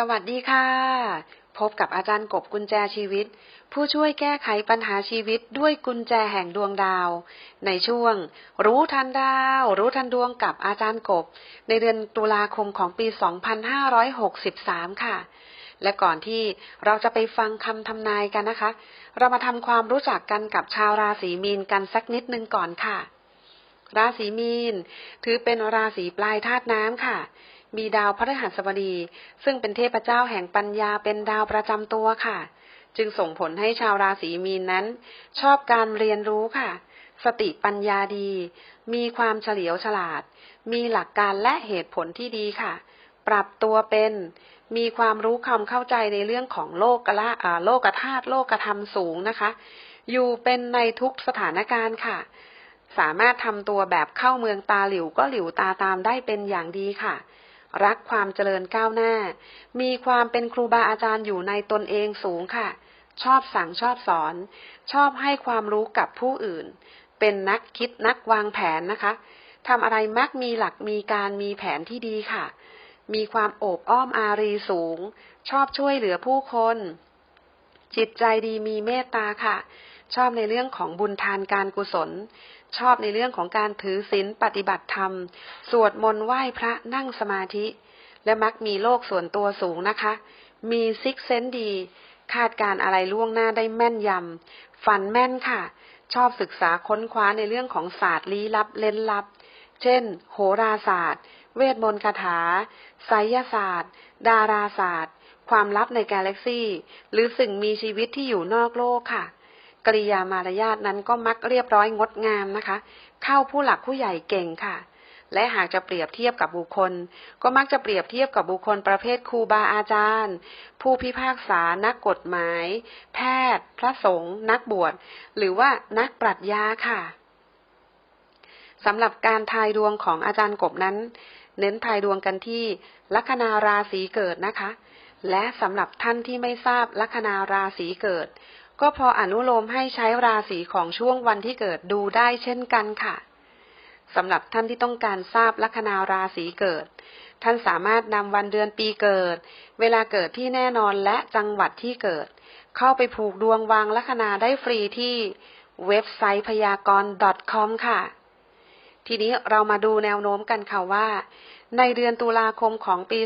สวัสดีค่ะ พบกับอาจารย์กบกุญแจชีวิต ผู้ช่วยแก้ไขปัญหาชีวิตด้วยกุญแจแห่งดวงดาว ในช่วง รู้ทันดาว รู้ทันดวงกับอาจารย์กบ ในเดือนตุลาคมของปี 2563 ค่ะ และก่อนที่เราจะไปฟังคำทำนายกันนะคะ เรามาทำความรู้จักกันกับชาวราศีมีนกันสักนิดนึงก่อนค่ะ ราศีมีน ถือเป็นราศีปลายธาตุน้ำค่ะ มีดาวพระฤหัสบดี ซึ่งเป็นเทพเจ้าแห่งปัญญาเป็นดาวประจำตัวค่ะ จึงส่งผลให้ชาวราศีมีนนั้น ชอบการเรียนรู้ค่ะ สติปัญญาดี มีความเฉลียวฉลาด มีหลักการและเหตุผลที่ดีค่ะ ปรับตัวเป็น มีความรู้ความเข้าใจในเรื่องของโลกละอ่าโลกธาตุโลกธรรมสูงนะคะ อยู่เป็นในทุกสถานการณ์ค่ะสามารถทำตัวแบบเข้าเมืองตาหลิวก็หลิวตาตามได้เป็นอย่างดีค่ะ รักความเจริญก้าวหน้า มีความเป็นครูบาอาจารย์อยู่ในตนเองสูงค่ะ ชอบสั่งชอบสอน ชอบให้ความรู้กับผู้อื่น เป็นนักคิดนักวางแผนนะคะทำอะไรมักมีหลักมีการมีแผนที่ดีค่ะ มีความโอบอ้อมอารีสูง ชอบช่วยเหลือผู้คน จิตใจดีมีเมตตาค่ะ ชอบในเรื่องของบุญทานการกุศล ชอบในเรื่องของการถือศีลปฏิบัติธรรม สวดมนต์ไหว้พระนั่งสมาธิ และมักมีโลกส่วนตัวสูงนะคะ มีซิกเซนดี คาดการอะไรล่วงหน้าได้แม่นยำฝันแม่นค่ะ ชอบศึกษาค้นคว้าในเรื่องของศาสตร์ลี้ลับเล้นลับ เช่น โหราศาสตร์ เวทมนต์คาถาไสยศาสตร์ ดาราศาสตร์ ความลับในกาแล็กซี่ หรือสิ่งมีชีวิตที่อยู่นอกโลกค่ะ กริยามารยาทนั้นก็มักเรียบร้อยงดงามนะคะ เข้าผู้หลักผู้ใหญ่เก่งค่ะ และหากจะเปรียบเทียบกับบุคคล ก็มักจะเปรียบเทียบกับบุคคลประเภทครูบาอาจารย์ ผู้พิพากษา นักกฎหมาย แพทย์ พระสงฆ์นักบวชหรือว่านักปรัชญาค่ะสำหรับการทายดวงของอาจารย์กบนั้น เน้นทายดวงกันที่ลัคนาราศีเกิดนะคะ และสำหรับท่านที่ไม่ทราบลัคนาราศีเกิด ก็พออนุโลมให้ใช้ราศีของช่วงวันที่เกิดดูได้เช่นกันค่ะสำหรับท่านที่ต้องการทราบลัคนาราศีเกิด ท่านสามารถนำวันเดือนปีเกิด เวลาเกิดที่แน่นอนและจังหวัดที่เกิด เข้าไปผูกดวงวางลัคนาได้ฟรีที่เว็บไซต์พยากรณ์ .com ค่ะ ทีนี้เรามาดูแนวโน้มกันค่ะว่า ในเดือนตุลาคมของปี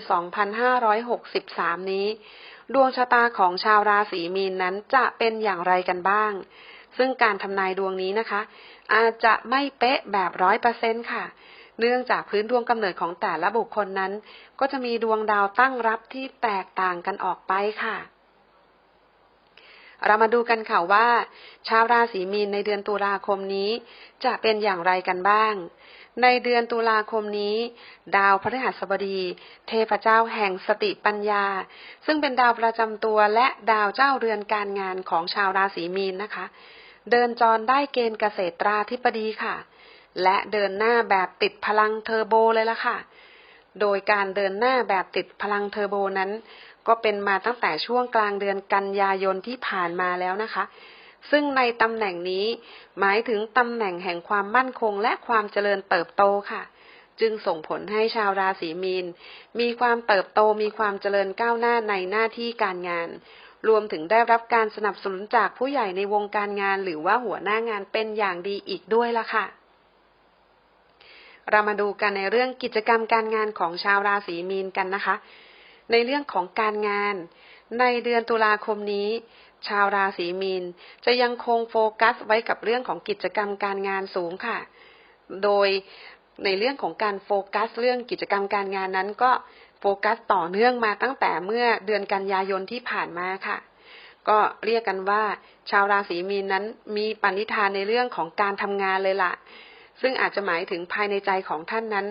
2563 นี้ ดวงชะตาของชาวราศีมีนนั้นจะเป็นอย่างไรกันบ้าง ซึ่งการทำนายดวงนี้นะคะ อาจจะไม่เป๊ะแบบร้อยเปอร์เซ็นค่ะ เนื่องจากพื้นดวงกำเนิดของแต่ละบุคคลนั้น ก็จะมีดวงดาวตั้งรับที่แตกต่างกันออกไปค่ะ เรามาดูกันค่ะว่า ชาวราศีมีนในเดือนตุลาคมนี้ จะเป็นอย่างไรกันบ้าง ในเดือนตุลาคมนี้ ดาวพฤหัสบดี เทพเจ้าแห่งสติปัญญา ซึ่งเป็นดาวประจำตัวและดาวเจ้าเรือนการงานของชาวราศีมีนนะคะ เดินจรได้เกณฑ์เกษตราธิปดีค่ะ และเดินหน้าแบบติดพลังเทอร์โบเลยละค่ะ โดยการเดินหน้าแบบติดพลังเทอร์โบนั้น ก็เป็นมาตั้งแต่ช่วงกลางเดือนกันยายนที่ผ่านมาแล้วนะคะ ซึ่งในตำแหน่งนี้ หมายถึงตำแหน่งแห่งความมั่นคงและความเจริญเติบโตค่ะ จึงส่งผลให้ชาวราศีมีน มีความเติบโตมีความเจริญก้าวหน้าในหน้าที่การงาน รวมถึงได้รับการสนับสนุนจากผู้ใหญ่ในวงการงาน หรือว่าหัวหน้างานเป็นอย่างดีอีกด้วยล่ะค่ะเรามาดูกันในเรื่องกิจกรรมการงานของชาวราศีมีนกันนะคะ ในเรื่องของการงาน ในเดือนตุลาคมนี้ ชาวราศีมีน จะยังคงโฟกัสไว้กับเรื่องของกิจกรรมการงานสูงค่ะ โดยในเรื่องของการโฟกัสเรื่องกิจกรรมการงานนั้นก็โฟกัสต่อเนื่องมาตั้งแต่เมื่อเดือนกันยายนที่ผ่านมาค่ะ ก็เรียกกันว่า ชาวราศีมีนนั้นมีปณิธานในเรื่องของการทำงานเลยล่ะ ซึ่งอาจจะหมายถึงภายในใจของท่านนั้น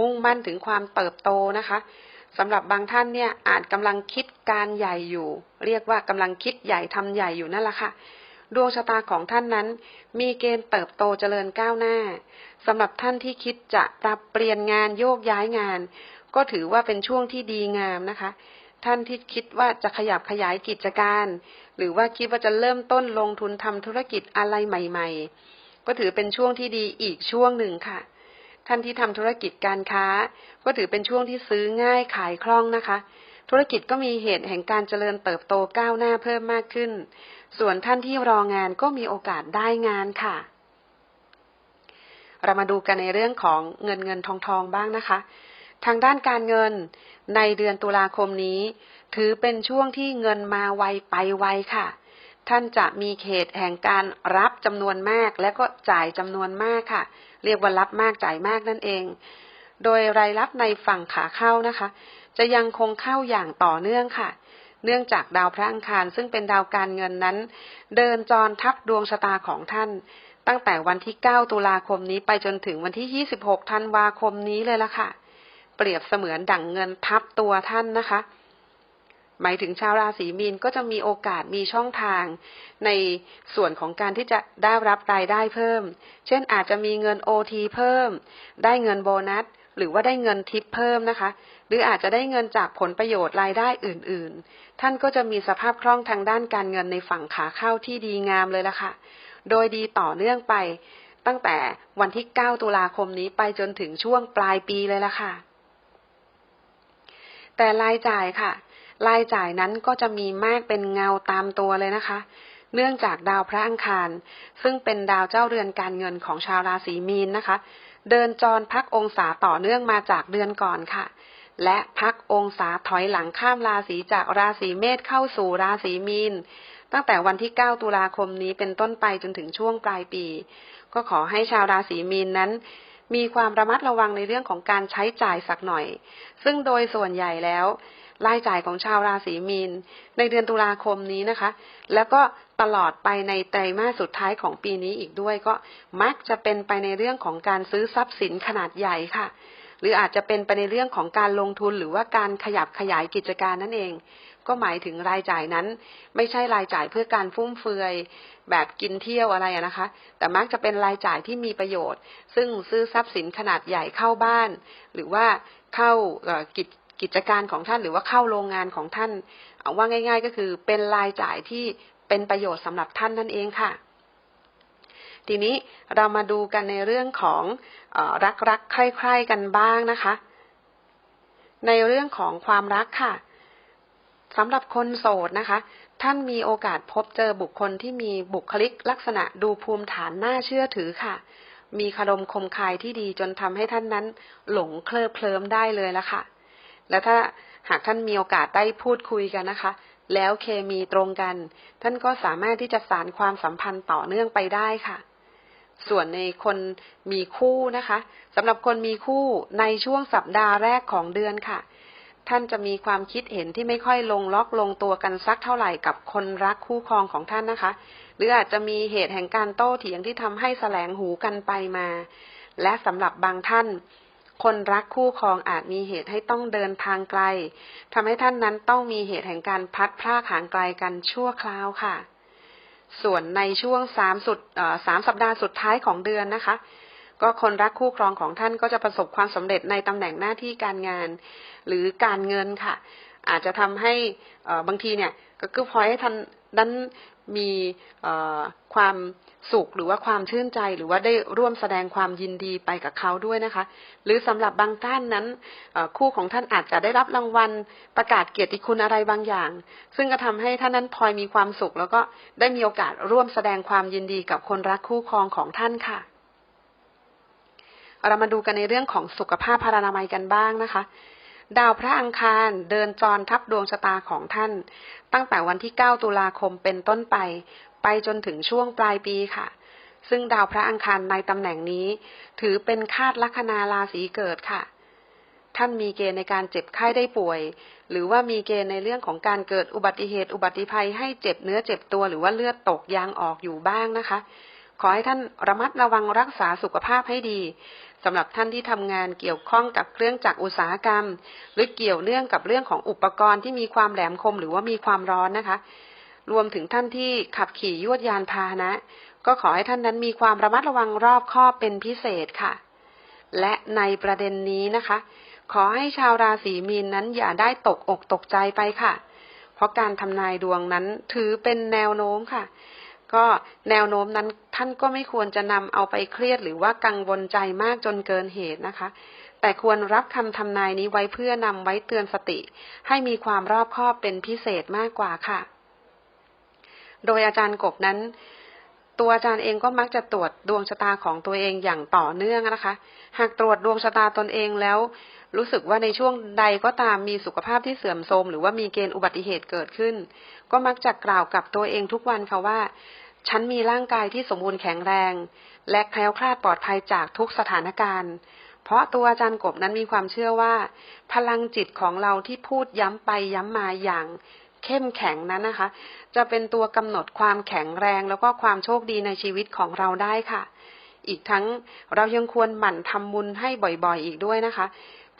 มุ่งมั่นถึงความเติบโตนะคะ สำหรับบางท่านเนี่ยอาจกำลังคิดการใหญ่อยู่ เรียกว่ากำลังคิดใหญ่ทำใหญ่อยู่นั่นแหละค่ะดวงชะตาของท่านนั้น มีเกณฑ์เติบโตเจริญก้าวหน้าสำหรับท่านที่คิดจะปรับเปลี่ยนงานโยกย้ายงาน ก็ถือว่าเป็นช่วงที่ดีงามนะคะ ท่านที่คิดว่าจะขยับขยายกิจการ หรือว่าคิดว่าจะเริ่มต้นลงทุนทำธุรกิจอะไรใหม่ ๆ ก็ถือเป็นช่วงที่ดีอีกช่วงหนึ่งค่ะ ท่านที่ทำธุรกิจการค้า ก็ถือเป็นช่วงที่ซื้อง่ายขายคล่องนะคะ ธุรกิจก็มีเหตุแห่งการเจริญเติบโตก้าวหน้าเพิ่มมากขึ้น ส่วนท่านที่รองานก็มีโอกาสได้งานค่ะ เรามาดูกันในเรื่องของเงินเงินทองทองบ้างนะคะ ทางด้านการเงินในเดือนตุลาคมนี้ ถือเป็นช่วงที่เงินมาไวไปไวค่ะท่านจะมีเขตแห่งการรับ จำนวนมาก และก็จ่ายจำนวนมากค่ะ เรียกว่ารับมากจ่ายมากนั่นเอง โดยรายรับในฝั่งขาเข้านะคะ จะยังคงเข้าอย่างต่อเนื่องค่ะ เนื่องจากดาวพระอังคารซึ่งเป็นดาวการเงินนั้น เดินจรทับดวงชะตาของท่าน ตั้งแต่วันที่ 9 ตุลาคมนี้ไปจนถึงวันที่ 26 ธันวาคมนี้เลยละค่ะ เปรียบเสมือนดั่งเงินทับตัวท่านนะคะ หมายถึงชาวราศีมีนก็จะมีโอกาสมีช่องทาง ในส่วนของการที่จะได้รับรายได้เพิ่ม เช่นอาจจะมีเงินโอทีเพิ่ม ได้เงินโบนัส หรือว่าได้เงินทิปเพิ่มนะคะ หรืออาจจะได้เงินจากผลประโยชน์รายได้อื่น ๆ ท่านก็จะมีสภาพคล่องทางด้านการเงินในฝั่งขาเข้าที่ดีงามเลยละค่ะ โดยดีต่อเนื่องไป ตั้งแต่วันที่ 9 ตุลาคมนี้ไปจนถึงช่วงปลายปีเลยละค่ะ แต่รายจ่ายค่ะ รายจ่ายนั้นก็จะมีมากเป็นเงาตามตัวเลยนะคะ เนื่องจากดาวพระอังคาร ซึ่งเป็นดาวเจ้าเรือนการเงินของชาวราศีมีนนะคะ เดินจรพักองศาต่อเนื่องมาจากเดือนก่อนค่ะ และพักองศาถอยหลังข้ามราศีจากราศีเมษเข้าสู่ราศีมีนตั้งแต่วันที่ 9 ตุลาคมนี้เป็นต้นไปจนถึงช่วงปลายปี ก็ขอให้ชาวราศีมีนนั้น มีความระมัดระวังในเรื่องของการใช้จ่ายสักหน่อย ซึ่งโดยส่วนใหญ่แล้วรายจ่ายของชาวราศีมีน ในเดือนตุลาคมนี้นะคะ แล้วก็ตลอดไปในไตรมาสสุดท้ายของปีนี้อีกด้วยก็มักจะเป็นไปในเรื่องของการซื้อทรัพย์สินขนาดใหญ่ค่ะ หรืออาจจะเป็นไปในเรื่องของการลงทุนหรือว่าการขยับขยายกิจการนั่นเอง ก็หมายถึงรายจ่ายนั้น ไม่ใช่รายจ่ายเพื่อการฟุ่มเฟือย แบบกินเที่ยวอะไรนะคะ แต่มักจะเป็นรายจ่ายที่มีประโยชน์ ซึ่งซื้อทรัพย์สินขนาดใหญ่เข้าบ้าน หรือว่าเข้ากิจกิจการของท่านหรือว่าเข้าโรงงานของท่านเอาว่าง่าย ๆ ก็คือเป็นรายจ่ายที่เป็นประโยชน์สำหรับท่านนั่นเองค่ะ ทีนี้เรามาดูกันในเรื่องของรักรักใคร่ๆกันบ้างนะคะ ในเรื่องของความรักค่ะ สำหรับคนโสดนะคะ ท่านมีโอกาสพบเจอบุคคลที่มีบุคลิกลักษณะดูภูมิฐานน่าเชื่อถือค่ะ มีคารมคมคายที่ดีจนทำให้ท่านนั้น หลงเคลิบเคลิ้มได้เลยละค่ะ และถ้าหากท่านมีโอกาสได้พูดคุยกันนะคะ แล้วเคมีตรงกัน ท่านก็สามารถที่จะสานความสัมพันธ์ต่อเนื่องไปได้ค่ะส่วนในคนมีคู่นะคะสำหรับคนมีคู่ในช่วงสัปดาห์แรกของเดือนค่ะ ท่านจะมีความคิดเห็นที่ไม่ค่อยลงล็อกลงตัวกันสักเท่าไหร่กับคนรักคู่ครองของท่านนะคะ หรืออาจจะมีเหตุแห่งการโต้เถียงที่ทำให้แสลงหูกันไปมา และสำหรับบางท่าน คนรักคู่ครองอาจมีเหตุให้ต้องเดินทางไกลทำให้ท่านนั้นต้องมีเหตุแห่งการพัดพลากห่างไกลกันชั่วคราวค่ะ ส่วนในช่วงสามสุดสามสัปดาห์สุดท้ายของเดือนนะคะ ก็คนรักคู่ครองของท่านก็จะประสบความสำเร็จในตำแหน่งหน้าที่การงาน หรือการเงินค่ะ อาจจะทำให้บางทีเนี่ยก็คือพอให้ท่านนั้นมีความสุขหรือว่าความชื่นใจหรือว่าได้ร่วมแสดงความยินดีไปกับเขาด้วยนะคะ หรือสำหรับบางท่านนั้นคู่ของท่านอาจจะได้รับรางวัลประกาศเกียรติคุณอะไรบางอย่าง ซึ่งก็ทำให้ท่านนั้นพลอยมีความสุข แล้วก็ได้มีโอกาสร่วมแสดงความยินดีกับคนรักคู่ครองของท่านค่ะ เรามาดูกันในเรื่องของสุขภาพพารานามัยกันบ้างนะคะ ดาวพระอังคารเดินจรทับดวงชะตาของท่าน ตั้งแต่วันที่ 9 ตุลาคมเป็นต้นไป ไปจนถึงช่วงปลายปีค่ะ ซึ่งดาวพระอังคารในตำแหน่งนี้ ถือเป็นคาดลัคนาราศีเกิดค่ะ ท่านมีเกณฑ์ในการเจ็บไข้ได้ป่วย หรือว่ามีเกณฑ์ในเรื่องของการเกิดอุบัติเหตุอุบัติภัยให้เจ็บเนื้อเจ็บตัวหรือว่าเลือดตกยางออกอยู่บ้างนะคะ ขอให้ท่านระมัดระวังรักษาสุขภาพให้ดีสำหรับท่านที่ทำงานเกี่ยวข้องกับเครื่องจักรอุตสาหกรรม หรือเกี่ยวเนื่องกับเรื่องของอุปกรณ์ที่มีความแหลมคมหรือว่ามีความร้อนนะคะ รวมถึงท่านที่ขับขี่ยวดยานพาหนะ ก็ขอให้ท่านนั้นมีความระมัดระวังรอบคอบเป็นพิเศษค่ะ และในประเด็นนี้นะคะ ขอให้ชาวราศีมีนนั้นอย่าได้ตกอกตกใจไปค่ะ เพราะการทำนายดวงนั้นถือเป็นแนวโน้มค่ะ ก็แนวโน้มนั้นท่านก็ไม่ควรจะนำเอาไปเครียดหรือว่ากังวลใจมากจนเกินเหตุนะคะ แต่ควรรับคำทำนายนี้ไว้เพื่อนำไว้เตือนสติ ให้มีความรอบคอบเป็นพิเศษมากกว่าค่ะ โดยอาจารย์กบนั้น ตัวอาจารย์เองก็มักจะตรวจดวงชะตาของตัวเองอย่างต่อเนื่องนะคะ หากตรวจดวงชะตาตนเองแล้ว รู้สึกว่าในช่วงใดก็ตามมีสุขภาพที่เสื่อมโทรมหรือว่ามีเกณฑ์อุบัติเหตุเกิดขึ้น ก็มักจะกล่าวกับตัวเองทุกวันค่ะว่า ฉันมีร่างกายที่สมบูรณ์แข็งแรง และแคล้วคลาดปลอดภัยจากทุกสถานการณ์ เพราะตัวอาจารย์กบนั้นมีความเชื่อว่า พลังจิตของเราที่พูดย้ำไปย้ำมาอย่างเข้มแข็งนั้นนะคะ จะเป็นตัวกำหนดความแข็งแรงแล้วก็ความโชคดีในชีวิตของเราได้ค่ะ อีกทั้งเรายังควรหมั่นทำบุญให้บ่อยๆ อีกด้วยนะคะ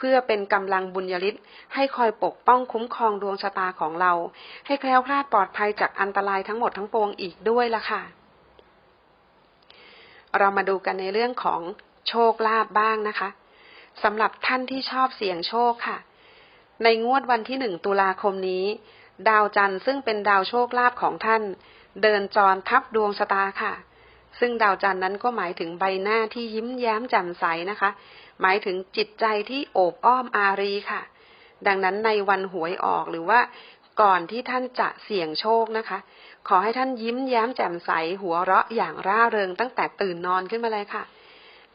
พื่อเป็นกำลังบุญยริศให้คอยปกป้องคุ้มครองดวงชะตาของเรา ให้แคล้วคลาดปลอดภัยจากอันตรายทั้งหมดทั้งปวงอีกด้วยล่ะค่ะ เรามาดูกันในเรื่องของโชคลาภบ้างนะคะสำหรับท่านที่ชอบเสี่ยงโชคค่ะ ในงวดวันที่หนึ่งตุลาคมนี้ ดาวจันทร์ซึ่งเป็นดาวโชคลาภของท่าน เดินจรทับดวงชะตาค่ะ ซึ่งดาวจันทร์นั้นก็หมายถึงใบหน้าที่ยิ้มแย้มแจ่มใสนะคะ หมายถึงจิตใจที่โอบอ้อมอารีค่ะ ดังนั้นในวันหวยออกหรือว่าก่อนที่ท่านจะเสี่ยงโชคนะคะ ขอให้ท่านยิ้มแย้มแจ่มใสหัวเราะอย่างร่าเริงตั้งแต่ตื่นนอนขึ้นมาเลยค่ะ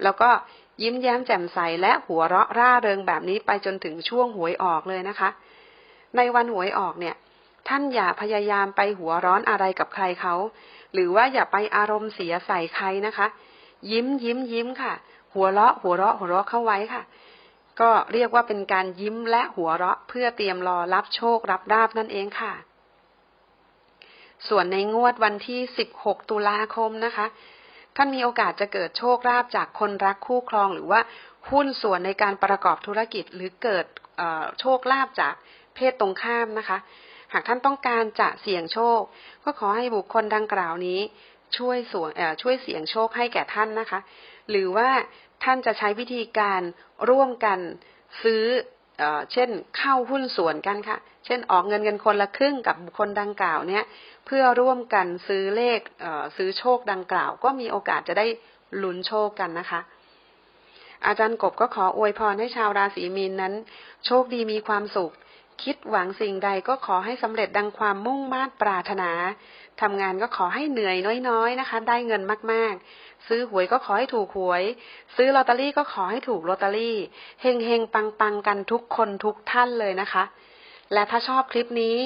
แล้วก็ยิ้มแย้มแจ่มใสและหัวเราะร่าเริงแบบนี้ไปจนถึงช่วงหวยออกเลยนะคะ ในวันหวยออกเนี่ย ท่านอย่าพยายามไปหัวร้อนอะไรกับใครเขา หรือว่าอย่าไปอารมณ์เสียใส่ใครนะคะ ยิ้มยิ้มยิ้มค่ะ หัวเราะ หัวเราะ หัวเราะเข้าไว้ค่ะ ก็เรียกว่าเป็นการยิ้มและหัวเราะเพื่อเตรียมรอรับโชครับราบนั่นเองค่ะ ส่วนในงวดวันที่ 16 ตุลาคมนะคะ ท่านมีโอกาสจะเกิดโชคลาภจากคนรักคู่ครองหรือว่าหุ้นส่วนในการประกอบธุรกิจหรือเกิดโชคลาภจากเพศตรงข้ามนะคะ หากท่านต้องการจะเสี่ยงโชค ก็ขอให้บุคคลดังกล่าวนี้ ช่วยส่วนช่วยเสี่ยงโชคให้แก่ท่านนะคะ หรือว่าท่านจะใช้วิธีการร่วมกันซื้อเอเช่นเข้าหุ้นส่วนกันค่ะ เช่นออกเงินกันคนละครึ่งกับบุคคลดังกล่าวเนี่ย เพื่อร่วมกันซื้อเลขซื้อโชคดังกล่าว ก็มีโอกาสจะได้ลุ้นโชคกันนะคะ อาจารย์กบก็ขออวยพรให้ชาวราศีมีนนั้น โชคดีมีความสุข คิดหวังสิ่งใดก็ขอให้สำเร็จดังความมุ่งมา่ปรารถนาทำงานก็ขอให้เหนื่อยน้อยๆนะคะ ได้เงินมากๆ ซื้อหวยก็ขอให้ถูกหวย ซื้อลอตเตอรี่ก็ขอให้ถูกลอตเตอรี่เฮงเฮงปังปังกันทุกคนทุกท่านเลยนะคะ และถ้าชอบคลิปนี้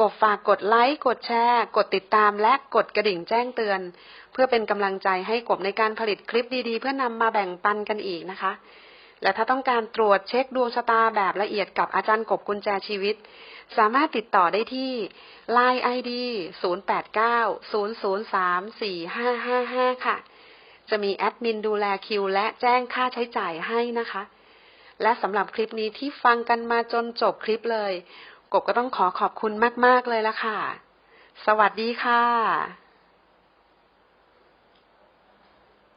กดฝากกดไลค์ กดแชร์ กดติดตามและกดกระดิ่งแจ้งเตือน เพื่อเป็นกำลังใจให้กบในการผลิตคลิปดีๆ เพื่อนำมาแบ่งปันกันอีกนะคะ และถ้าต้องการตรวจเช็คดวงชะตาแบบละเอียดกับอาจารย์กบกุญแจชีวิต สามารถติดต่อได้ที่ Line ID 0890034555 ค่ะ จะมีแอดมินดูแลคิว และแจ้งค่าใช้จ่ายให้นะคะ และสำหรับคลิปนี้ที่ฟังกันมาจนจบคลิปเลย กบก็ต้องขอขอบคุณมาก ๆ เลยละค่ะ สวัสดีค่ะ